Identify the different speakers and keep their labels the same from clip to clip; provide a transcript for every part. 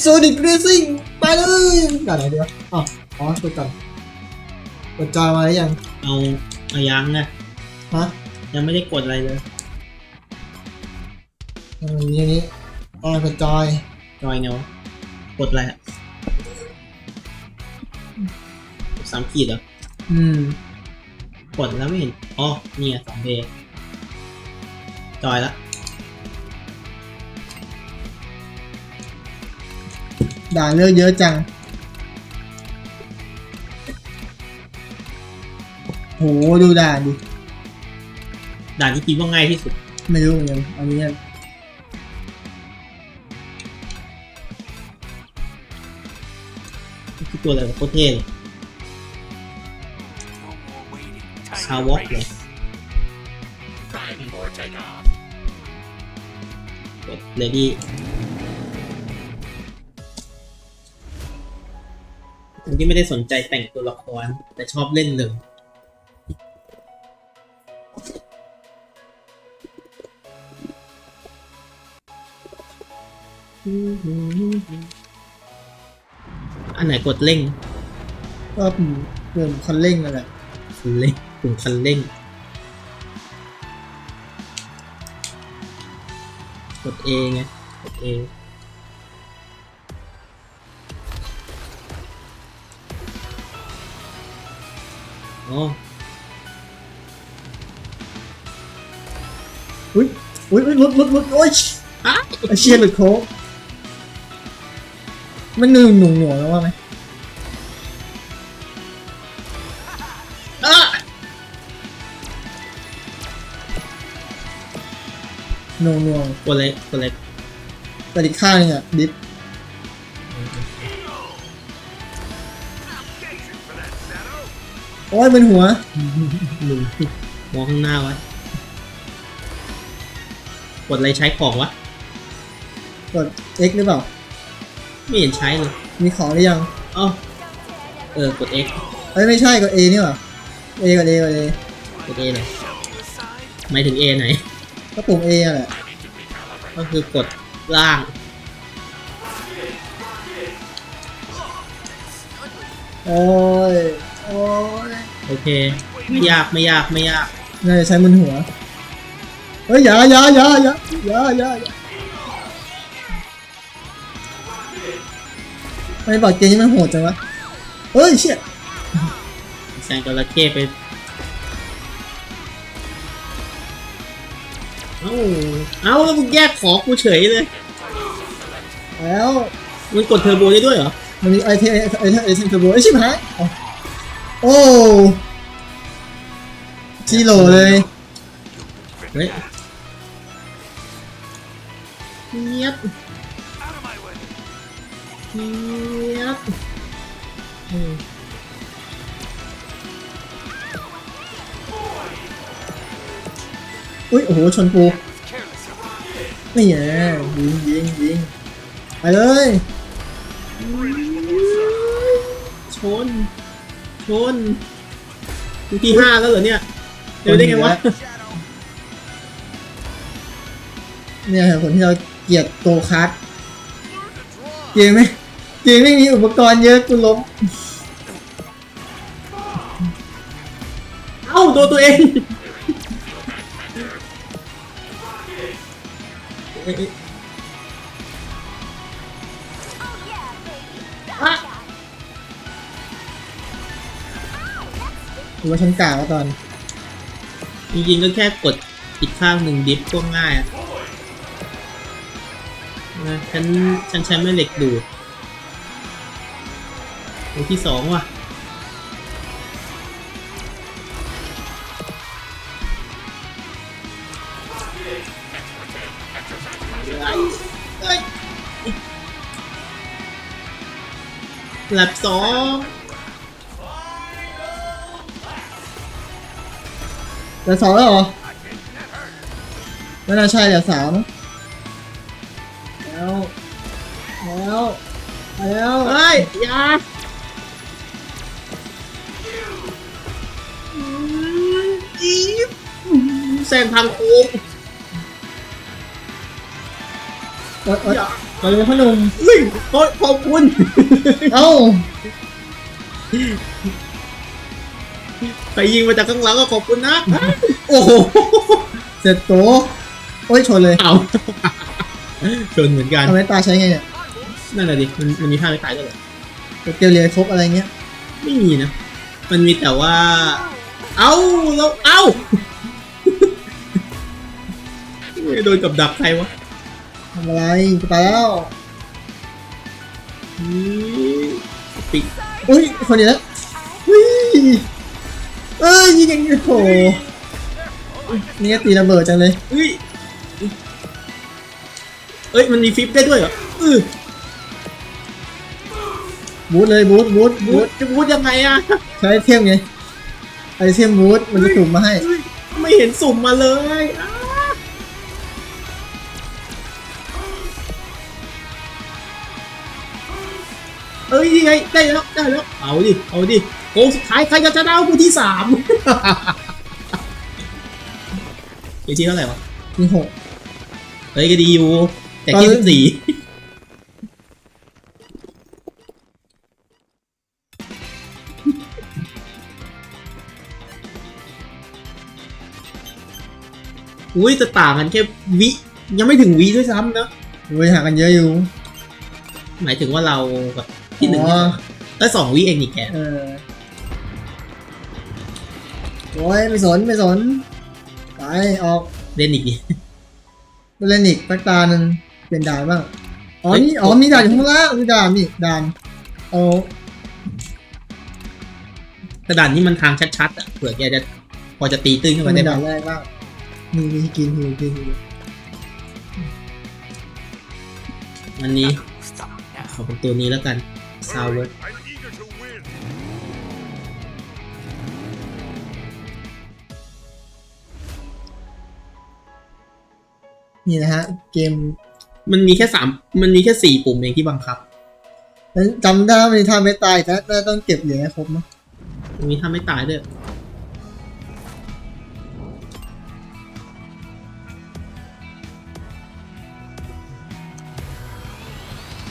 Speaker 1: โซนิกเรซิ่งไปเลยด่านไหนดีวะอ๋ออ๋อกดก่อนกดจอยมาหรือยัง
Speaker 2: เอาเอายังนะ
Speaker 1: ฮะ
Speaker 2: ยังไม่ได้กดอะไรเลย
Speaker 1: อืมนี่นี่อ๋อกดจอย
Speaker 2: จอยเนาะกดอะไรอะสามขีดเหรอ
Speaker 1: อืม
Speaker 2: กดแล้วไม่เห็นอ๋อนี่ไงสองเพย์จอยละ
Speaker 1: ด่านเลือกเยอะจัง โห ดูด่านดิ
Speaker 2: ด่านที่คิดว่าง่ายที่สุด
Speaker 1: ไม่รู้เหมือนกันอันนี้เนี่ย
Speaker 2: คือตัวอะไรวะโคตรเท่เลยชาววอกเลย
Speaker 3: Time for takeoff.
Speaker 2: กดเลดี้ ผมที่ไม่ได้สนใจแต่งตัวละคร แต่ชอบเล่นเลยอันไหนกดเร่ง
Speaker 1: ก็ปุ่มปุ่มคันเร่งนั่นแหละ
Speaker 2: คันเร่งปุ่มคันเร่ง กด A ไง กด A อ๋ อ
Speaker 1: อุ้ยอุ้ยอุ้ยหลุดหลุดหลุดโอ้ย
Speaker 2: อะ
Speaker 1: ไอเชียหลุดโค้งมันหนึ่งหนุ่งหน่วงแล้วว่าไหม
Speaker 2: อะ
Speaker 1: หน่วงหน่วง
Speaker 2: กดอะไรกดอะไร
Speaker 1: แต่อีกข้างหนึงอะดิฟ อ้ยเป็นหัว
Speaker 2: หนึ่งมองข้างหน้าไว้กดอะไรใช้ของวะ
Speaker 1: กด X หรือเปล่า
Speaker 2: ไม่เห็นใช้เลย
Speaker 1: มีของหรือยัง
Speaker 2: เอ้าเออ กด X
Speaker 1: เอ้ยไม่ใช่กด A นี่หว่า A กด A กด A
Speaker 2: กด A เลยหมายถึง A ไหน
Speaker 1: ก็ปุ่ม A อะแหละ
Speaker 2: ก็คือกดล่าง
Speaker 1: โอ้ย โอ้ย
Speaker 2: โอเค ไม่ยากไม่ยากไม่ยาก
Speaker 1: น่าจะใช้มือหัว เฮ้ยอย่าอย่าอย่าอย่าอย่าอย่าอย่าไม่บอกเกมนี้มันโหดจังวะ เฮ้ยเชี่ย
Speaker 2: แซงจระเข้ไปเอ้าเอ้าแล้วมึงแยกของกูเฉยเลย
Speaker 1: แล้ว
Speaker 2: มันกดเทอร์โบได้ด้วยเหรอ
Speaker 1: มันมีไอเทมไอเทมไอเทมเทอร์โบไอยชิบหายอ๋อ โอ้จีโหลเลย
Speaker 2: เฮ้ยเงียบเงียบอุ้
Speaker 1: ยโอ้โหชนปูนี่ไงยิงยิงยิงไปเลย
Speaker 2: ชน ชนที่ห้าแล้วเหรอเนี่ยเดี๋ยวได้ไงวะ
Speaker 1: เนี่ยเหตุผลที่เราเกลียดโกคาร์ดเกมไหมเกมไม่มีอุปกรณ์เยอะกูล้ม
Speaker 2: เอ้าโดนตัวเอง
Speaker 1: หรือว่าฉันกล่าวว่าตอน
Speaker 2: จริงๆก็แค่กดอีกข้างหนึ่งดิฟก็ง่ายอะนะฉันฉันใช้แม่เหล็กดูดตัวที่สองว่ะเอ้ยแลบสอง
Speaker 1: เหลือสองแล้วเหรอไม่น่าใช่เหลือสามแล้ว แล้วแล้ว
Speaker 2: เฮ้ยอยาอืมอีฟแซงทางโค้ง
Speaker 1: โอ๊ยโอ๊ยไปเลยพ่อหนุ่ม
Speaker 2: เฮ้ยโอ๊ยขอบคุณ
Speaker 1: เอ้า
Speaker 2: ใครยิงมาจากข้างหลังก็ขอบคุณนะ โอ้โห
Speaker 1: เสร็จโตะโอ้ยชนเลย
Speaker 2: เอาชนเหมือนกัน
Speaker 1: ทำไมตาใช้ไงเนี่ย
Speaker 2: นั่นแหละดิ มันมันมีท่าไม่ตายด้วยเหรอ
Speaker 1: เตียวเรียครบอะไรเงี้ย
Speaker 2: ไม่มีนะ มันมีแต่ว่า เอ้าแล้วเอ้าไม่โดนกับดักใครวะ
Speaker 1: ทำอะไรจะตายแล้ว
Speaker 2: นี่ปิด
Speaker 1: อุ้ย คนนี้แล้วอุ้ยเอ้ ยยิงอย่างนี้โถนี่ก็ตีระเบิดจังเลย
Speaker 2: เฮ้ยเอ้ยมันมีฟิปได้ด้วยเหรอเออ
Speaker 1: บูทเลยบูทบูท
Speaker 2: บู
Speaker 1: บู
Speaker 2: ท
Speaker 1: ท
Speaker 2: จะบูทยังไงอะ
Speaker 1: ใช้ไอเทมไงไอเทมบูทมันจะสุ่มมาให้
Speaker 2: เฮ้ยไม่เห็นสุ่มมาเลยอ้าเอ้ยนี่ไงได้แล้วได้แล้วเอาดิเอาดิโค้งสุดท้ายใครจะชนะผู้ที่สามเอที่เท่าไหร่วะ
Speaker 1: มีหก
Speaker 2: เฮ้ยก็ดีอยู่แต่
Speaker 1: ตอน
Speaker 2: แค่สิบสี่อุ้ยจะต่างกันแค่วิ ยังไม่ถึงวิด้วยซ้ำนะ
Speaker 1: โอ้ยหากันเยอะอยู่
Speaker 2: หมายถึงว่าเราแบบที่หนึ่ง
Speaker 1: อ๋อ
Speaker 2: แล้วสองวิเองนี่แก
Speaker 1: เออ โอ้ยไม่สนไม่สนไปออก
Speaker 2: เล่นอีกดิ
Speaker 1: ไปเล่นอีกสักตาหนึ่งเปลี่ยนด่านบ้างอ๋อ
Speaker 2: เฮ้ย
Speaker 1: นี่อ๋อมีด่านอยู่ข้างล่างมีด่านนี่ด่านเอา
Speaker 2: กระดานนี้มันทางชัดๆอะเผื่อแกจะพอจะตีตื้นขึ้น
Speaker 1: มั
Speaker 2: มานได้
Speaker 1: ด่า
Speaker 2: บ้านง
Speaker 1: แรกบ้างมีมีให้กินหิวกินหิว
Speaker 2: อันนี้ขอเป็นตัวนี้แล้วกันซาวเวิร์
Speaker 3: I'm
Speaker 1: นี่นะฮะ เกม
Speaker 2: มันมีแค่สามมันมีแค่สี่ปุ่มเองที่บังคับ
Speaker 1: จำได้มันทำไม่ตายแต่ต้องเก็บเหรียญให้ครบเนอะ
Speaker 2: มันมีทำไม่ตายด้วย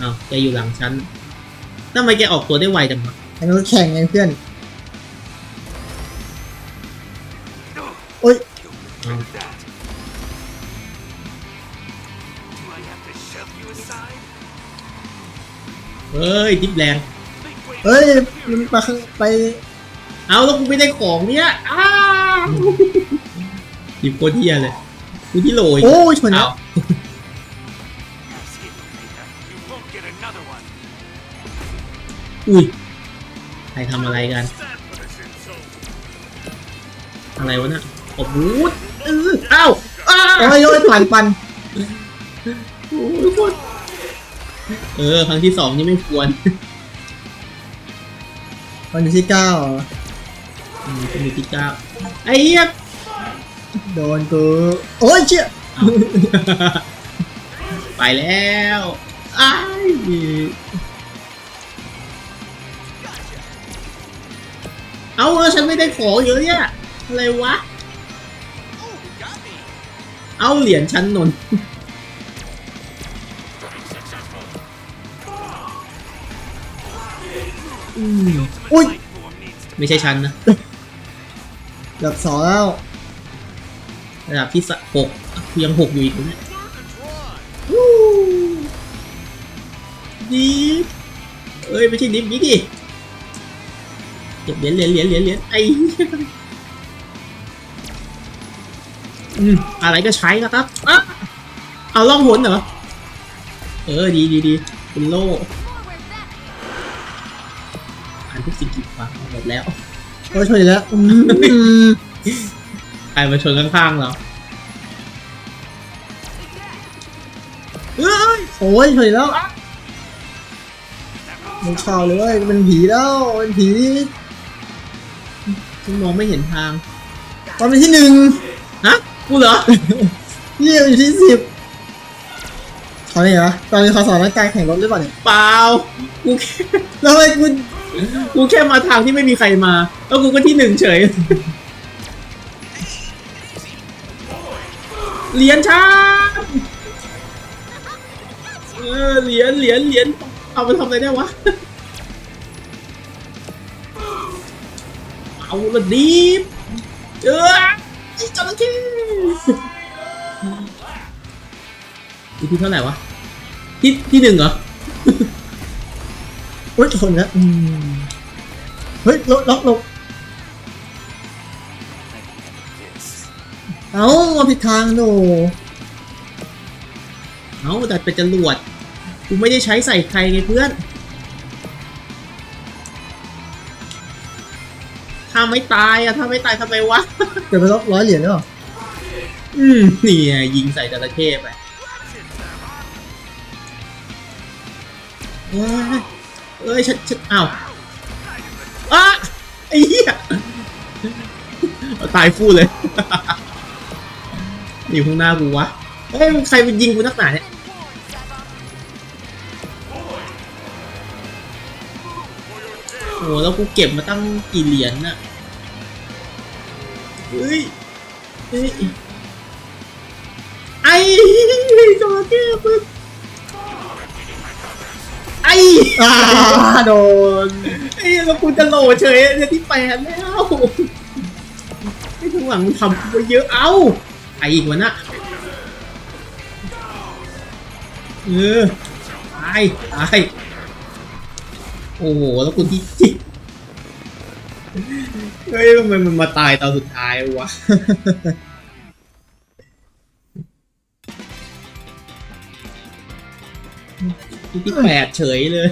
Speaker 2: อ้าวแกอยู่หลังฉันทำไมแกออกตัวได้ไวจังวะ
Speaker 1: อันนี้แข่งไงเพื่อน
Speaker 2: เฮ้ยทิปแรง
Speaker 3: Think way
Speaker 1: เอ้ยมันไปข้างไป
Speaker 2: เอาแล้วกูไม่ได้ของเนี้ยอ้าวหยิบโคตรเทียเลยกูที่โหลอีก
Speaker 1: โอ้ยชน
Speaker 2: เอา
Speaker 1: แล้ว
Speaker 3: Yes, hit me later. You won't get another one.
Speaker 2: อุ้ยใครทำอะไรกัน
Speaker 3: Stand for this insult.
Speaker 2: อะไรวะน่ะโอ้โหเออเอ้าอ้า
Speaker 1: โอ้ยโอ้ยปั่นปั่น
Speaker 2: โอ้ยโคตร เออ ครั้งที่สองนี่ไม่ควร
Speaker 1: วันที่เก้าเหรอ
Speaker 2: อืมเป็นอยู่ที่เก้าไอ้เหี้ย
Speaker 1: โดนกู โอ้ยเชี่ย
Speaker 2: เอาไปแล้วอ้ายเอาแล้วฉันไม่ได้ของอยู่เนี่ยอะไรวะ เอาเหรียญชั้นนน อืม
Speaker 1: อุ้ย
Speaker 3: Life form needs to
Speaker 2: ไม่ใช่ชั้นนะ
Speaker 1: ดับสองแล้ว
Speaker 2: ระดับที่สะหกยังหกอยู่อีกนะเนี่ยดิฟเอ้ย ไม่ใช่ดิฟนี่ดิเก็บเหรียญเหรียญเหรียญเหรียญเหรียญไอ้เหี้ยอืมอะไรก็ใช้นะครับอะเอาล่องหนเหรอ เออ ดีดีดีเป็นโล่อ่าน ทุกสิ่งกีดขวางหมดแล้ว
Speaker 1: โอ้ยชนแล้วอืม
Speaker 2: ใครมาชนข้างๆเราเอ้ย
Speaker 1: โอ้ยชนแล้วไม่ชอบเลยเว้ยเป็นผีแล้วเป็นผี
Speaker 2: ฉันมองไม่เห็นทาง
Speaker 1: ตอนเป็นที่หนึ่ง
Speaker 2: ฮะกูเหรอ
Speaker 1: เยี่ยมอยู่ที่สิบเขาเนี่ยเหรอตอนนี้เขาสอนนักการแข่งรถหรือเปล่าเนี่ย
Speaker 2: เปล่ากูแค่
Speaker 1: แล้วทำไมกู
Speaker 2: กูแค่มาทางที่ไม่มีใครมา แล้วกูก็ที่หนึ่งเฉยเหรียญชาเออเหรียญเหรียญเหรียญเอาไปทำอะไรได้วะ เอาละดีบเจออจระเข้อีพีเท่าไหร่วะที่ที่หนึ่งเหรอ
Speaker 1: อ้ยชนแล้วอืมเฮ้ยล็อกล็อกหลบ
Speaker 3: This.
Speaker 1: เอ้ามาผิดทางโน
Speaker 2: เอาแต่เป็นจรวดกูไม่ได้ใช้ใส่ใครไงเพื่อน ถ้าไม่ตายอะถ้าไม่ตายทำไมวะ
Speaker 1: เดี๋ยวไปล็อกร้อยเหรียญแล้วเหรอ
Speaker 2: อืมนี่ไงยิงใส่จระเข้ไปเอ้ย เอ้ยฉันฉันอ้าวอ้าไอ้เหี้ยตายฟู่เลยอยู่ข้างหน้ากูวะเฮ้ยใครมันยิงกูนักหนาเนี่ยโอ้แล้วกูเก็บมาตั้งกี่เหรียญน่ะเฮ้ยเฮ้ยไอ้จระเข้มึงไอ้
Speaker 1: อ่าโดน
Speaker 2: ไอ้แล้วกูจะโหลเฉยเนี่ยที่แปดแล้วไอ้ข้างหลังมึงทำกูไปเยอะเอ้าไอ้อีกวะน่ะเออตายตายโอ้โหแล้วกูที่จิกเฮ้ยทำไมมันมาตายตอนสุดท้ายวะ ที่แปดเฉยเลย